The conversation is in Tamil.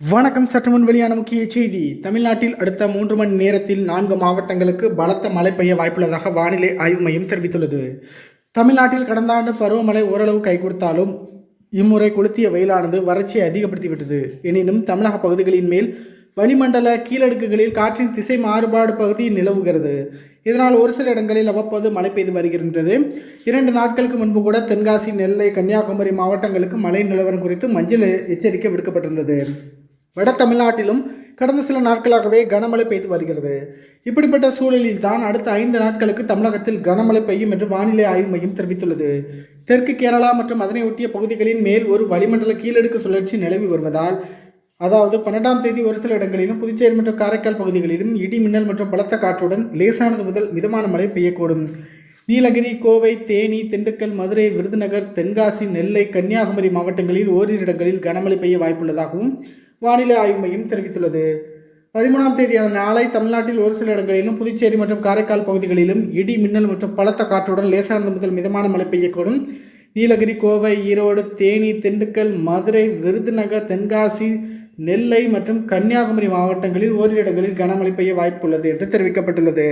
வணக்கம். சற்று முன் வெளியான முக்கிய செய்தி. தமிழ்நாட்டில் அடுத்த மூன்று மணி நேரத்தில் நான்கு மாவட்டங்களுக்கு பலத்த மழை பெய்ய வாய்ப்புள்ளதாக வானிலை ஆய்வு மையம் தெரிவித்துள்ளது. தமிழ்நாட்டில் கடந்த ஆண்டு பருவமழை ஓரளவு கை கொடுத்தாலும் இம்முறை கொளுத்திய வெயிலானது வறட்சியை அதிகப்படுத்திவிட்டது. எனினும் தமிழக பகுதிகளின் மேல் வளிமண்டல கீழடுக்குகளில் காற்றின் திசை மாறுபாடு பகுதி நிலவுகிறது. இதனால் ஒரு சில இடங்களில் அவ்வப்போது மழை பெய்து வருகின்றது. இரண்டு நாட்களுக்கு முன்பு கூட தென்காசி நெல்லை கன்னியாகுமரி மாவட்டங்களுக்கு மழை நிலவரம் குறித்து மஞ்சள் எச்சரிக்கை விடுக்கப்பட்டிருந்தது. வட தமிழ்நாட்டிலும் கடந்த சில நாட்களாகவே கனமழை பெய்து வருகிறது. இப்படிப்பட்ட சூழலில் தான் அடுத்த ஐந்து நாட்களுக்கு தமிழகத்தில் கனமழை பெய்யும் என்று வானிலை ஆய்வு மையம் தெரிவித்துள்ளது. தெற்கு கேரளா மற்றும் அதனை ஒட்டிய பகுதிகளின் மேல் ஒரு வளிமண்டல கீழடுக்கு சுழற்சி நிலவி வருவதால் அதாவது பன்னெண்டாம் தேதி ஒரு சில இடங்களிலும் புதுச்சேரி மற்றும் காரைக்கால் பகுதிகளிலும் இடி மின்னல் மற்றும் பலத்த காற்றுடன் லேசானது முதல் மிதமான மழை பெய்யக்கூடும். நீலகிரி கோவை தேனி திண்டுக்கல் மதுரை விருதுநகர் தென்காசி நெல்லை கன்னியாகுமரி மாவட்டங்களில் ஓரிரு இடங்களில் கனமழை பெய்ய வாய்ப்புள்ளதாகவும் வானிலை ஆய்வு மையம் தெரிவித்துள்ளது. பதிமூணாம் தேதியான நாளை தமிழ்நாட்டில் ஒரு சில இடங்களிலும் புதுச்சேரி மற்றும் காரைக்கால் பகுதிகளிலும் இடி மின்னல் மற்றும் பலத்த காற்றுடன் லேசானது முதல் மிதமான மழை பெய்யக்கூடும். நீலகிரி கோவை ஈரோடு தேனி திண்டுக்கல் மதுரை விருதுநகர் தென்காசி நெல்லை மற்றும் கன்னியாகுமரி மாவட்டங்களில் ஓரிரு இடங்களில் கனமழை பெய்ய வாய்ப்புள்ளது என்று தெரிவிக்கப்பட்டுள்ளது.